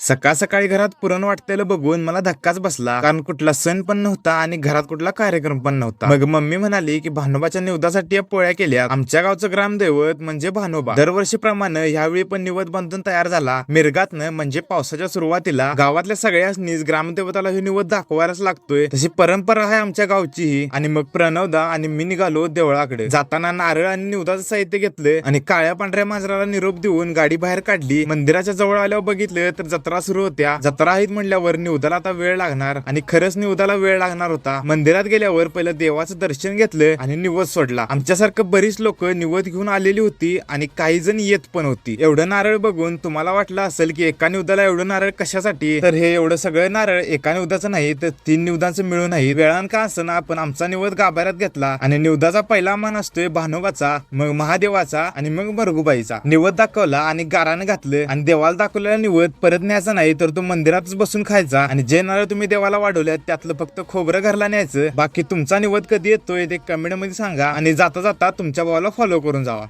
सकाळ सकाळी घरात पुरण वाटतेलं बघून मला धक्काच बसला. कारण कुठला सण पण नव्हता आणि घरात कुठला कार्यक्रम पण नव्हता. मग मम्मी म्हणाली की भानोबाच्या निवदासाठी या पोळ्या केल्या आमच्या गावचं ग्रामदैवत म्हणजे भानोबा. दरवर्षीप्रमाणे ह्यावेळी पण निवद बांधून तयार झाला. मिरगातनं म्हणजे पावसाच्या सुरुवातीला गावातल्या सगळ्यांनीच ग्रामदेवताला ही निवद दाखवायलाच लागतोय. तशी परंपरा आहे आमच्या गावची ही आणि मग प्रणवदा आणि मी निघालो देवळाकडे. जाताना नारळ आणि निवदाचं साहित्य घेतलं आणि काळ्या पांढऱ्या मांजराला निरोप देऊन गाडी बाहेर काढली. मंदिराच्या जवळ आल्यावर बघितलं तर जत्रा जत्रा सुरू होत्या. जत्रा आहेत म्हणल्यावर निवदाला आता वेळ लागणार. आणि खरंच निवदाला वेळ लागणार होता. मंदिरात गेल्यावर पहिलं देवाचं दर्शन घेतलं आणि निवद सोडला. आमच्यासारखं बरीच लोक निवद घेऊन आलेली होती आणि काही जण येत पण होती. एवढं नारळ बघून तुम्हाला वाटलं असेल की एका निवदाला एवढं नारळ कशासाठी? तर हे एवढं सगळं नारळ एका निवदाचं नाही तर तीन निवदांचं मिळून नाही वेळान का असं आपण आमचा निवद गाभाऱ्यात घेतला. आणि निवदाचा पहिला मान असतोय भानोबाचा मग महादेवाचा आणि मग मरगुबाईचा निवद दाखवला आणि गारानं घातलं आणि देवाला दाखवलेला निवद परत खायचा नाही तर तो मंदिरातच बसून खायचा. आणि जे नारळ तुम्ही देवाला वाढवले त्यातलं फक्त खोबरं घरला न्यायचं. बाकी तुमचा निवद कधी येतोय ते कमेंटमध्ये सांगा आणि जाता जाता तुमच्या भावाला फॉलो करून जावा.